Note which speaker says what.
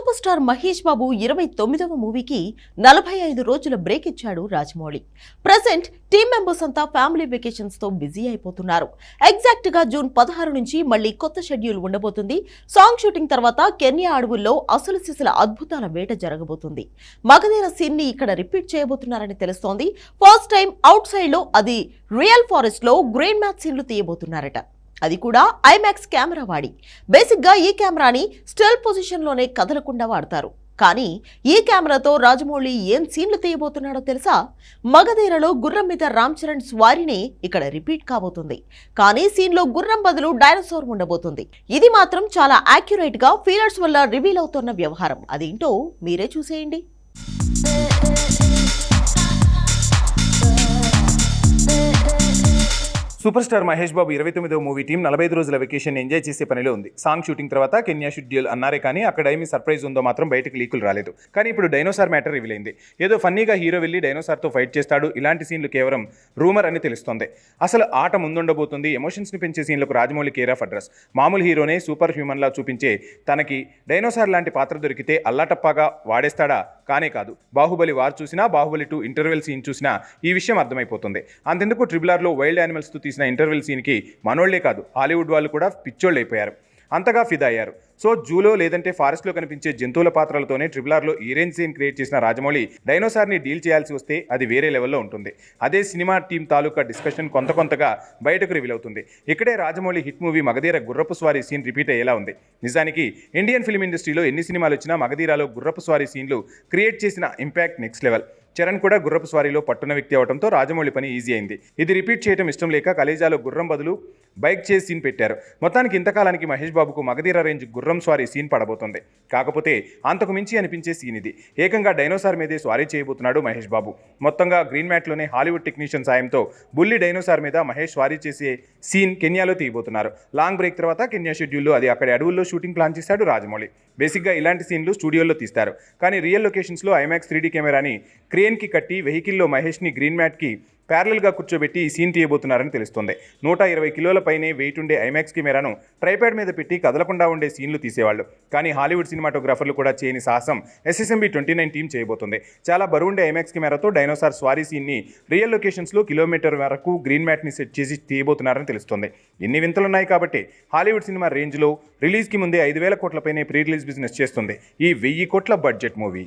Speaker 1: Super star Mahesh Babu ఇరవై తొమ్మిదవ మూవీకి నలభై ఐదు రోజుల బ్రేక్ ఇచ్చాడు రాజమౌళి. ప్రజెంట్ టీమ్ మెంబర్స్ అంతా ఫ్యామిలీ వెకేషన్స్తో బిజీ అయిపోతున్నారు. ఎగ్జాక్ట్గా జూన్ పదహారు నుంచి మళ్ళీ కొత్త షెడ్యూల్ ఉండబోతుంది. సాంగ్ షూటింగ్ తర్వాత కెన్యా అడవుల్లో అసలు సిసల అద్భుతాల వేట జరగబోతుంది. మగధీర సీన్ని ఇక్కడ రిపీట్ చేయబోతున్నారని తెలుస్తోంది. ఫస్ట్ టైం అవుట్ సైడ్లో అది రియల్ ఫారెస్ట్లో గ్రీన్ మ్యాచ్ సీన్లు తీయబోతున్నారట. అది కూడా ఐమాక్స్ కెమెరా వాడి. బేసిక్గా ఈ కెమెరాని స్టిల్ పొజిషన్లోనే కదలకుండా వాడతారు. కానీ ఈ కెమెరాతో రాజమౌళి ఏం సీన్లు తీయబోతున్నాడో తెలుసా? మగధీరలో గుర్రం మీద రామ్ చరణ్ స్వారీని ఇక్కడ రిపీట్ కాబోతుంది. కానీ సీన్లో గుర్రం బదులు డైనోసార్ ఉండబోతుంది. ఇది మాత్రం చాలా యాక్యురేట్గా ఫీలర్స్ వల్ల రివీల్ అవుతున్న వ్యవహారం. అదేంటో మీరే చూసేయండి.
Speaker 2: సూపర్ స్టార్ మహేష్ బాబు ఇరవై తొమ్మిదో మూవీ టీం నలభై ఐదు రోజుల వెకేషన్ ఎంజాయ్ చేసే పనిలో ఉంది. సాంగ్ షూటింగ్ తర్వాత కెన్యా షెడ్యూల్ అన్నారే కానీ అక్కడ ఏమి సర్ప్రైజ్ ఉందో మాత్రం బయటకు లీకులు రాలేదు. కానీ ఇప్పుడు డైనోసార్ మ్యాటర్ రివీల్ అయింది. ఏదో ఫన్నీగా హీరో వెళ్ళి డైనోసార్తో ఫైట్ చేస్తాడు. ఇలాంటి సీన్లు కేవలం రూమర్ అని తెలుస్తోంది. అసలు ఆట ముందుండబోతుంది. ఎమోషన్స్ని పెంచే సీన్లకు రాజమౌళి కేర్ ఆఫ్ అడ్రస్ మామూలు హీరోనే సూపర్ హ్యూమన్లా చూపించే తనకి డైనోసార్ లాంటి పాత్ర దొరికితే అల్లాటప్పాగా వాడేస్తాడా? కానే కాదు. బాహుబలి వార్ చూసినా బాహుబలి టూ ఇంటర్వెల్ సీన్ చూసినా ఈ విషయం అర్థమైపోతుంది. అంతెందుకు ట్రిబుల్ ఆర్లో వైల్డ్ యానిమల్స్తో తీసిన ఇంటర్వెల్ సీన్కి మనోళ్ళే కాదు హాలీవుడ్ వాళ్ళు కూడా పిచ్చోళ్ళు అయిపోయారు అంతగా ఫిదా అయ్యారు. సో జూలో లేదంటే ఫారెస్ట్లో కనిపించే జంతువుల పాత్రలతోనే ట్రిపుల్ ఆర్లో ఈ రేంజ్ సీన్ క్రియేట్ చేసిన రాజమౌళి డైనోసార్ని డీల్ చేయాల్సి వస్తే అది వేరే లెవెల్లో ఉంటుంది. అదే సినిమా టీం తాలూకా డిస్కషన్ కొంత కొంతగా బయటకు రివీల్ అవుతుంది. ఇక్కడే రాజమౌళి హిట్ మూవీ మగధీర గుర్రపు స్వారీ సీన్ రిపీట్ అయ్యేలా ఉంది. నిజానికి ఇండియన్ ఫిల్మ్ ఇండస్ట్రీలో ఎన్ని సినిమాలు వచ్చినా మగధీరాలో గుర్రపు స్వారీ సీన్లు క్రియేట్ చేసిన ఇంపాక్ట్ నెక్స్ట్ లెవెల్. చరణ్ కూడా గుర్రపు స్వారీలో పట్టున వ్యక్తి అవడంతో రాజమౌళి పని ఈజీ అయింది. ఇది రిపీట్ చేయడం ఇష్టం లేక కలేజాలో గుర్రం బదులు బైక్ చేసి సీన్ పెట్టారు. మొత్తానికి ఇంతకాలానికి మహేష్ బాబుకు మగధీర రేంజ్ గుర్రం స్వారీ సీన్ పడబోతోంది. కాకపోతే అంతకు మించి అనిపించే సీన్ ఇది. ఏకంగా డైనోసార్ మీదే స్వారీ చేయబోతున్నాడు మహేష్ బాబు. మొత్తంగా గ్రీన్ మ్యాట్లోనే హాలీవుడ్ టెక్నీషియన్ సాయంతో బుల్లి డైనోసార్ మీద మహేష్ స్వారీ చేసే సీన్ కెన్యాలో తీయబోతున్నారు. లాంగ్ బ్రేక్ తర్వాత కెన్యా షెడ్యూల్లో అది అక్కడ అడవుల్లో షూటింగ్ ప్లాన్ చేశాడు రాజమౌళి. బేసిక్గా ఇలాంటి సీన్లు స్టూడియోలో తీస్తారు. కానీ రియల్ లొకేషన్స్లో ఐమాక్స్ త్రీ కెమెరాని క్రేన్కి కట్టి వెహికల్లో మహేష్ని గ్రీన్ మ్యాట్కి ప్యారలల్గా కూర్చోబెట్టి ఈ సీన్ తీయబోతున్నారని తెలుస్తుంది. నూట ఇరవై కిలోల పైనే వెయిట్ ఉండే ఐమాక్స్ కెమెరాను ట్రైప్యాడ్ మీద పెట్టి కదలకుండా ఉండే సీన్లు తీసేవాళ్ళు. కానీ హాలీవుడ్ సినిమాటోగ్రాఫర్లు కూడా చేయని సాహసం ఎస్ఎస్ఎంబి ట్వంటీ నైన్ టీం చేయబోతుంది. చాలా బరువుండే ఐమాక్స్ కెమెరాతో డైనోసార్ స్వారీ సీన్ని రియల్ లొకేషన్స్లో కిలోమీటర్ వరకు గ్రీన్ మ్యాట్ని సెట్ చేసి తీయబోతున్నారని తెలుస్తుంది. ఎన్ని వింతలున్నాయి కాబట్టి హాలీవుడ్ సినిమా రేంజ్లో రిలీజ్కి ముందే ఐదు వేల కోట్లపైనే ప్రీ రిలీజ్ బిజినెస్ చేస్తుంది ఈ వెయ్యి కోట్ల బడ్జెట్ మూవీ.